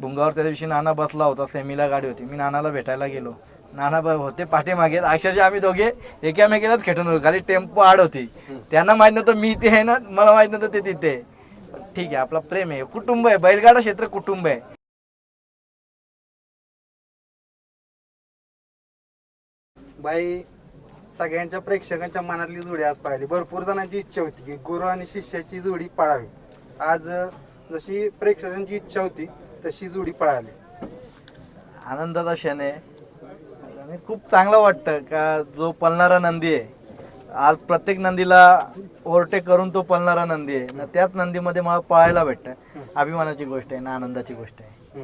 भुंगावर त्या दिवशी नाना बसला होता सेमीला गाडी होती. मी नानाला भेटायला गेलो. नाना ब- होते पाठीमागे. अक्षरशः आम्ही दोघे एकामेकीलाच खेटून होतो. खाली टेम्पो आड होती. त्यांना माहीत नव्हतं मी ते आहे ना मला माहीत नव्हतं ते तिथे ठीक आहे आपला प्रेम आहे. कुटुंब आहे. बैलगाडा क्षेत्र कुटुंब आहे. बाई सगळ्यांच्या प्रेक्षकांच्या मनातली जोडी आज पाळली भरपूर जणांची इच्छा होती की गुरु आणि शिष्याची जोडी पाळावी. आज जशी प्रेक्षकांची इच्छा होती तशी जोडी पळाली. आनंदाचा क्षण आहे. आणि खूप चांगलं वाटतं का जो पळणारा नंदी आहे. आज प्रत्येक नंदीला ओव्हरटेक करून तो पळणारा नंदी आहे. ना त्याच नंदीमध्ये मला पळायला भेटतं. अभिमानाची गोष्ट आहे ना आनंदाची गोष्ट आहे.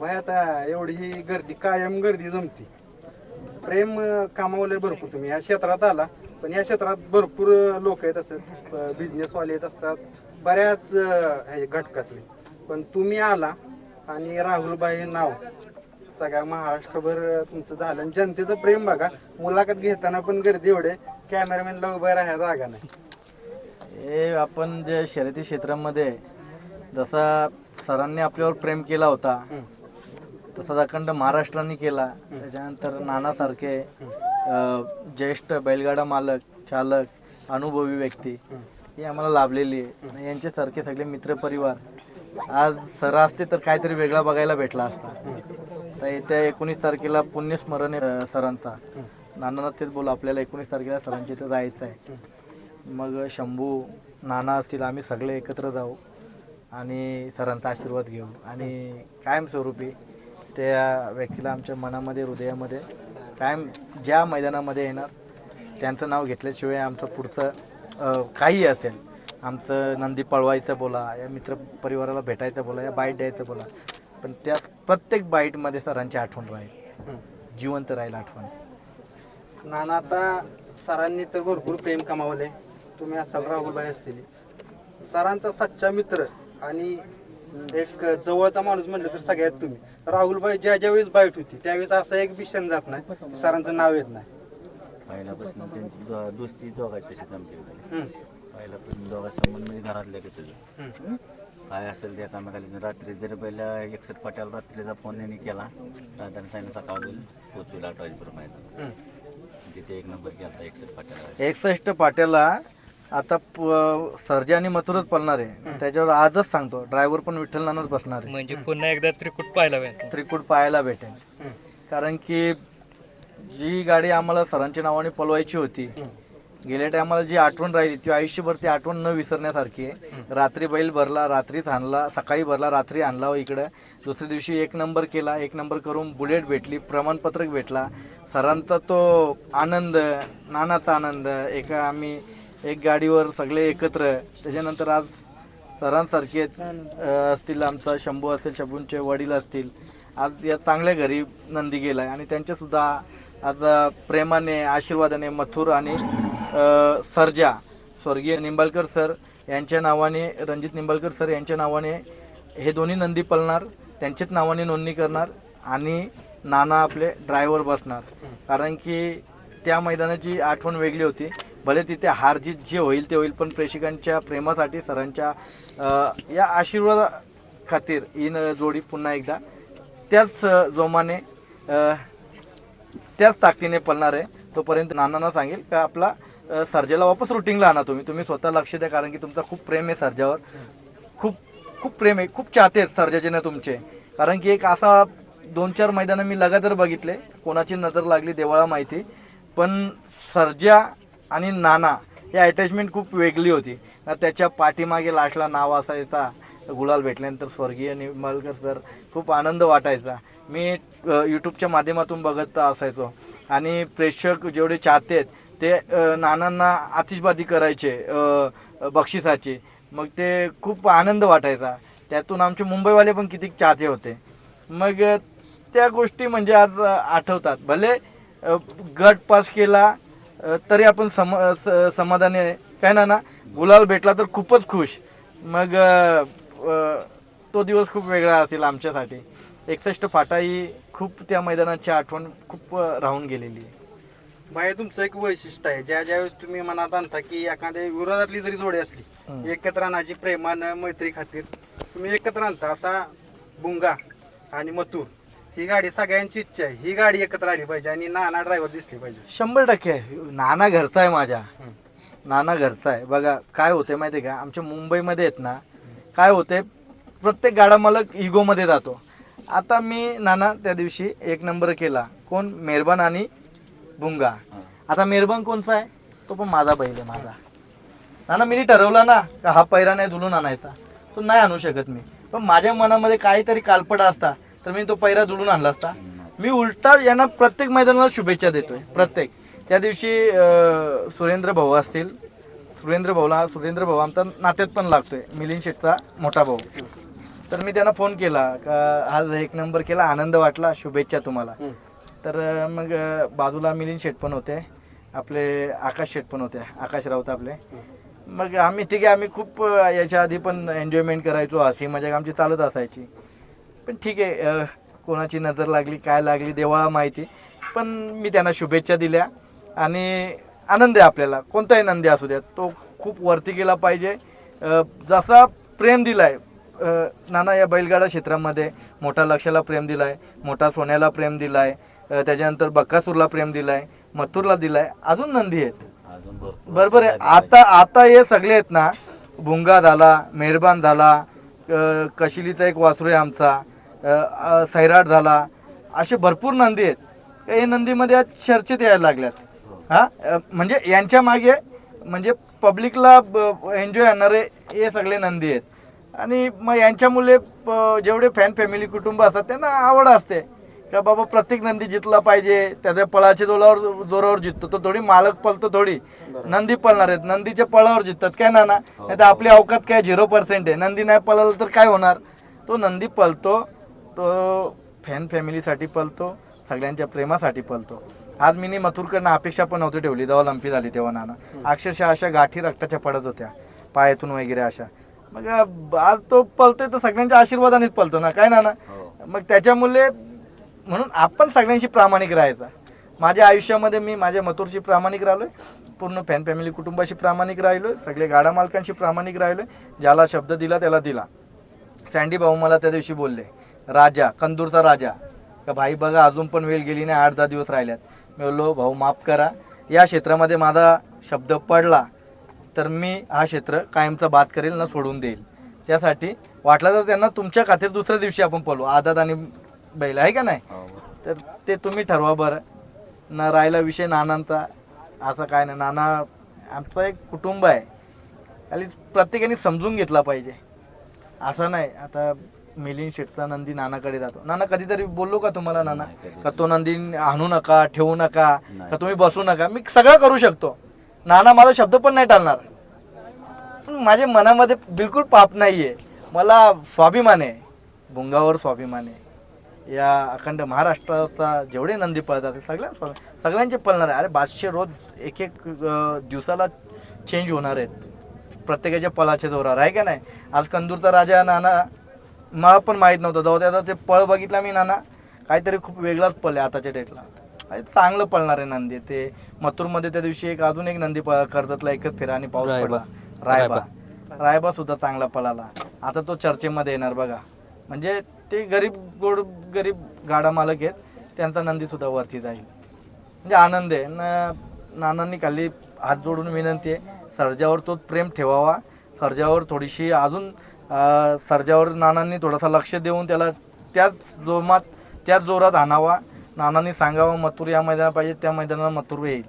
बाई आता एवढी ही गर्दी कायम गर्दी जमती. प्रेम अं, कमावलंय भरपूर तुम्ही. या क्षेत्रात आला पण या क्षेत्रात भरपूर लोक येत असतात. बिझनेसवाले येत असतात. बऱ्याच घटकातले. पण तुम्ही आला आणि राहुलबाई हे नाव. सगळ्या महाराष्ट्रभर तुमचं झालं. आणि जनतेचं प्रेम बघा. मुलाखत घेताना पण गर्दी एवढे. कॅमेरामॅनला उभं राहायला जागा नाही. हे आपण जे शर्यती क्षेत्रामध्ये जसा सरांनी आपल्यावर प्रेम केला होता तसा अखंड महाराष्ट्राने केला. त्याच्यानंतर नानासारखे ज्येष्ठ बैलगाडा मालक चालक अनुभवी व्यक्ती ही आम्हाला लाभलेली आहे. यांच्यासारखे सगळे मित्रपरिवार आज सर असते तर काहीतरी वेगळा बघायला भेटला असता. तर येत्या एकोणीस तारखेला पुण्यस्मरण आहे सरांचा. नानांना तेच बोल आपल्याला एकोणीस तारखेला सरांच्या इथं जायचं आहे मग शंभू नाना असतील आम्ही सगळे एकत्र जाऊ आणि सरांचा आशीर्वाद घेऊ. आणि कायमस्वरूपी त्या व्यक्तीला आमच्या मनामध्ये हृदयामध्ये कायम ज्या मैदानामध्ये येणार त्यांचं नाव घेतल्याशिवाय आमचं पुढचं अ, काही असेल. आमचं नंदी पळवायचं बोला या मित्र परिवाराला भेटायचं बोला या बाईट द्यायचं बोला. पण त्या प्रत्येक बाईटमध्ये सरांची आठवण राहील. जिवंत राहील आठवण. नाना आता सरांनी तर भरपूर प्रेम कमावले. तुम्ही असाल राहुलबाई असतील सरांचा सच्चा मित्र आणि एक जवळचा माणूस म्हणलं तर सगळ्यात तुम्ही. राहुलबाई ज्या ज्या वेळेस बाईट होती त्यावेळेस असं एक विषय जात नाही. सरांचं नाव येत नाही. पहिल्यापासून दोस्ती दोघांची तशी जमली हम्म. पहिल्यापासून दोघा संबंध म्हणजे घरातल्या का तुझं. काय असेल ते एकामेकाला रात्री जरी पहिल्या एकसठ पाट्याला रात्रीचा फोन यांनी केला दादाने सांगितलं सकाळ पोचवेल आठ वाजेपर्यंत माहिती. हम्म. तिथे एक नंबर केला एकसठ पाट्याला. एकसष्ट पाट्याला आता सर्जा आणि मथुरच पळणार आहे. त्याच्यावर आजच सांगतो ड्रायव्हर पण विठ्ठल नानाच बसणार आहे. म्हणजे पुन्हा एकदा त्रिकूट पाहायला मिळेल त्रिकूट पाहायला भेटेल. कारण की जी गाडी आम्हाला सरांच्या नावाने पळवायची होती गेल्या टायमाला जी आठवण राहिली ती आयुष्यभर ती आठवण न विसरण्यासारखी आहे. रात्री बैल भरला रात्रीत आणला सकाळी भरला रात्री आणला हो इकडं. दुसऱ्या दिवशी एक नंबर केला एक नंबर करून बुलेट भेटली प्रमाणपत्रक भेटला. सरांचा तो आनंद नानाचा आनंद एका आम्ही एक गाडीवर सगळे एकत्र त्याच्यानंतर आज सरांसारखे असतील आमचा शंभू असेल शंभूंचे वडील असतील. आज या चांगल्या घरी नंदी गेला आहे आणि त्यांच्यासुद्धा आज प्रेमाने आशीर्वादाने मथुर आणि सर्जा स्वर्गीय निंबाळकर सर यांच्या नावाने रणजित निंबाळकर सर यांच्या नावाने हे दोन्ही नंदी पळणार त्यांच्याच नावाने नोंदणी करणार आणि नाना आपले ड्रायव्हर बसणार. कारण की त्या मैदानाची आठवण वेगळी होती. भले तिथे हार जीत जे होईल ते होईल पण प्रेक्षकांच्या प्रेमासाठी सरांच्या या आशीर्वादा खातीर ही न जोडी पुन्हा एकदा त्याच जोमाने त्याच ताकदीने पळणार आहे. तोपर्यंत नानांना सांगेल का आपला सर्जेला वापस रुटीनला आणा तुम्ही. तुम्ही स्वतः लक्ष द्या कारण की तुमचा खूप प्रेम आहे सर्जावर. खूप खूप प्रेम आहे. खूप चाहते आहेत सर्जाचे ना तुमचे. कारण की एक असा दोन चार मैदानं मी लगातार बघितले. कोणाची नजर लागली देवाला माहिती. पण सर्जा आणि नाना हे अटॅचमेंट खूप वेगळी होती. ना त्याच्या पाठीमागे लाटला नाव असायचा. गुलाल भेटल्यानंतर स्वर्गीय निमलकर सर खूप आनंद वाटायचा. मी यूट्यूबच्या माध्यमातून बघत असायचो. आणि प्रेक्षक जेवढे चाहते आहेत ते नानांना आतिषबाजी करायचे बक्षिसाचे. मग ते खूप आनंद वाटायचा. त्यातून आमचे मुंबईवाले पण किती चाहते होते. मग त्या गोष्टी म्हणजे आज आठवतात. भले गट पास केला तरी आपण सम स- समाधानी आहे. काय ना ना गुलाल भेटला तर खूपच खुश. मग तो दिवस खूप वेगळा असेल आमच्यासाठी. एकसष्ट फाटा ही खूप त्या मैदानाची आठवण खूप राहून गेलेली आहे. बाई तुमचं एक वैशिष्ट्य आहे. ज्या ज्यावेळेस तुम्ही मनात आणता की एखाद्या विरोधातली जरी जोडी असली एकत्र आणायची प्रेमानं मैत्री खातीर तुम्ही एकत्र आणता. आता बुंगा आणि मथुर ही गाडी सगळ्यांची इच्छा आहे. ही गाडी एकत्र आली पाहिजे आणि नाना ड्रायव्हर दिसली पाहिजे. शंभर टक्के. नाना घरचा आहे माझ्या नाना घरचा आहे. बघा काय होते माहिती आहे का? आमच्या मुंबईमध्ये आहेत ना काय होते प्रत्येक गाडा मालक इगोमध्ये जातो. आता मी नाना त्या दिवशी एक नंबर केला. कोण? मेहरबान आणि बुंगा. आता मेहरबान कोणचा आहे? तो पण माझा बैल आहे माझा. नाना मी ठरवलं ना का हा पैरा नाही जुळून आणायचा. तो नाही आणू शकत मी. पण माझ्या मनामध्ये काहीतरी कालपडा असता तर मी तो पैरा जुळून आणला असता. मी उलटा यांना प्रत्येक मैदानाला शुभेच्छा देतोय प्रत्येक. त्या दिवशी अं, सुरेंद्र भाऊ असतील. सुरेंद्र भाऊला सुरेंद्र भाऊ आमचा नात्यात पण लागतोय मिलिंद शेठचा मोठा भाऊ. तर मी त्यांना फोन केला का आज एक नंबर केला आनंद वाटला शुभेच्छा तुम्हाला. तर मग बाजूला मिलिंद शेठ पण होते. आपले आकाश शेट पण होते. आकाश राऊत आपले. मग आम्ही तिघे आम्ही खूप याच्या आधी पण एन्जॉयमेंट करायचो. हसी मजा आमची चालत असायची. पण ठीक आहे कोणाची नजर लागली काय लागली देवाला माहिती. पण मी त्यांना शुभेच्छा दिल्या. आणि आनंद आहे आपल्याला. कोणताही नंदी असू द्या तो खूप वरती गेला पाहिजे. जसा प्रेम दिला आहे नाना या बैलगाडा क्षेत्रामध्ये मोठा लक्षाला प्रेम दिला आहे मोठा सोन्याला प्रेम दिला आहे त्याच्यानंतर बक्कासूरला प्रेम दिलाय मथुरला दिलाय अजून नंदी आहेत. बरोबर आहे. आता आता हे सगळे आहेत ना भुंगा झाला मेहरबान झाला कशिलीचा एक वासरू आहे आमचा सैराट झाला असे भरपूर नंदी आहेत. हे नंदीमध्ये आज चर्चेत यायला लागल्यात. हा? म्हणजे यांच्या मागे म्हणजे पब्लिकला एन्जॉय आणणारे हे सगळे नंदी आहेत. आणि मग यांच्यामुळे जेवढे फॅन फॅमिली कुटुंब असतात त्यांना आवड असते. का बाबा प्रत्येक नंदी जितला पाहिजे त्याच्या पळाच्या जोरावर जोरावर जिततो. तो थोडी मालक पळतो थोडी. नंदी पळणार आहेत. नंदीच्या पळावर जिततात. काय ना ना नाही तर आपली अवकात काय झिरो पर्सेंट आहे. नंदी नाही पळाला तर काय होणार? तो नंदी पळतो. तो फॅन फॅमिलीसाठी पळतो. सगळ्यांच्या प्रेमासाठी पळतो. आज मी मथुरकडनं अपेक्षा पण नव्हती ठेवली. जेव्हा लंपी झाली तेव्हा नाना. अक्षरशः अशा गाठी रक्ताच्या पडत होत्या. पायातून वगैरे अशा. मग आज तो पळतोय तर सगळ्यांच्या आशीर्वादानेच पळतो ना. काय नाना? मग त्याच्यामुळे म्हणून आपण सगळ्यांशी प्रामाणिक राहायचा. माझ्या आयुष्यामध्ये मी माझ्या मथुरशी प्रामाणिक राहिलोय. पूर्ण फॅन फॅमिली कुटुंबाशी प्रामाणिक राहिलोय. सगळे गाडा मालकांशी प्रामाणिक आहे ज्याला शब्द दिला त्याला दिला. सँडी भाऊ मला त्या दिवशी बोलले राजा कंदूरचा राजा. का भाई बघा अजून पण वेळ गेली नाही आठ दहा दिवस राहिल्यात. मी बोललो भाऊ माफ करा. या क्षेत्रामध्ये माझा शब्द पडला तर मी हा क्षेत्र कायमचा बाद करेल ना सोडून देईल. त्यासाठी वाटलं तर त्यांना तुमच्या खातीर दुसऱ्या दिवशी आपण पळू आदात आणि बैल आहे का नाही? हो. तर ते तुम्ही ठरवा बरं. ना राहिला विषय नानांचा असं काय नाही. नाना आमचं एक कुटुंब आहे. खाली प्रत्येकाने समजून घेतला पाहिजे. असं नाही. आता मिलिंद शेठचा नंदी नानाकडे जातो. नाना कधीतरी बोललो का तुम्हाला नाना? का तो नंदी आणू नका ठेवू नका का तुम्ही बसू नका? मी सगळं करू शकतो. नाना माझा शब्द पण नाही टाळणार पण माझ्या मनामध्ये बिलकुल पाप नाहीये. मला स्वाभिमान आहे. भुंगावर स्वाभिमान आहे. या अखंड महाराष्ट्राचा जेवढे नंदी पळतात सगळ्या सगळ्यांचे पळणार. आहे. अरे पाचशे रोज एक एक दिवसाला चेंज होणार आहेत. प्रत्येकाच्या पळाच्या जोरावर आहे का नाही? आज कंदूरचा राजा नाना. मला पण माहीत नव्हतं. जाऊ त्याचा ते पळ बघितला मी नाना. काहीतरी खूप वेगळाच पळ आहे आताच्या डेटला अरे चांगलं पळणार आहे नंदी. ते मथुरमध्ये त्या दिवशी एक अजून एक नंदी पळ कर्जतला एकच फेरा आणि पाऊस पडला. रायबा. रायबा सुद्धा चांगला पळाला. आता तो चर्चेमध्ये येणार बघा. म्हणजे ते गरीब गोड गरीब गाडा मालक आहेत त्यांचा नंदी सुद्धा वरती जाईल. म्हणजे आनंद आहे. ना नानांनी खाली हात जोडून विनंती आहे सर्जावर तो प्रेम ठेवावा. सर्जावर थोडीशी अजून अं, सर्जावर नानांनी थोडासा लक्ष देऊन त्याला त्याच जोमात त्याच जोरात आणावा. नानांनी सांगावं मथुर या मैदानात पाहिजे त्या मैदानाला मथुर येईल.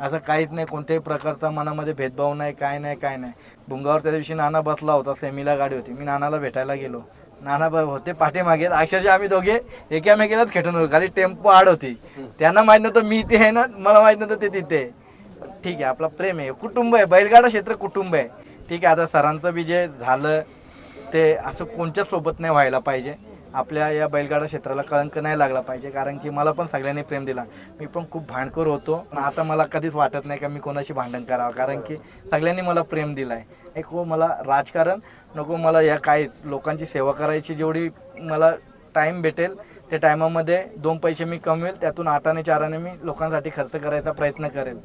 असं काहीच नाही कोणत्याही प्रकारचा मनामध्ये भेदभाव नाही काय नाही काय नाही. भुंगावर त्या दिवशी नाना बसला होता सेमीला गाडी होती. मी नानाला भेटायला गेलो. नाना होते पाठीमागे. अक्षरशः आम्ही दोघे एकामेकीलाच खेटून होतो. खाली टेम्पो आड होती. त्यांना माहीत नव्हतं मी इथे आहे ना मला माहीत नव्हतं ते तिथे आहे. ठीक आहे आपला प्रेम आहे. कुटुंब आहे. बैलगाडा क्षेत्र कुटुंब आहे. ठीक आहे आता सरांचं बी जे झालं ते असं कोणच्या सोबत नाही व्हायला पाहिजे. आपल्या या बैलगाडा क्षेत्राला कळंक नाही लागला पाहिजे कारण की मला पण सगळ्यांनी प्रेम दिला. मी पण खूप भांडखोर होतो पण आता मला कधीच वाटत नाही का मी कोणाशी भांडण करावं कारण की सगळ्यांनी मला प्रेम दिला आहे एक हो मला राजकारण नको मला या काय लोकांची सेवा करायची जेवढी मला टाईम भेटेल त्या टायमामध्ये दोन पैसे मी कमवेल त्यातून आठाने चाराने मी लोकांसाठी खर्च करायचा प्रयत्न करेल.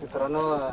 मित्रांनो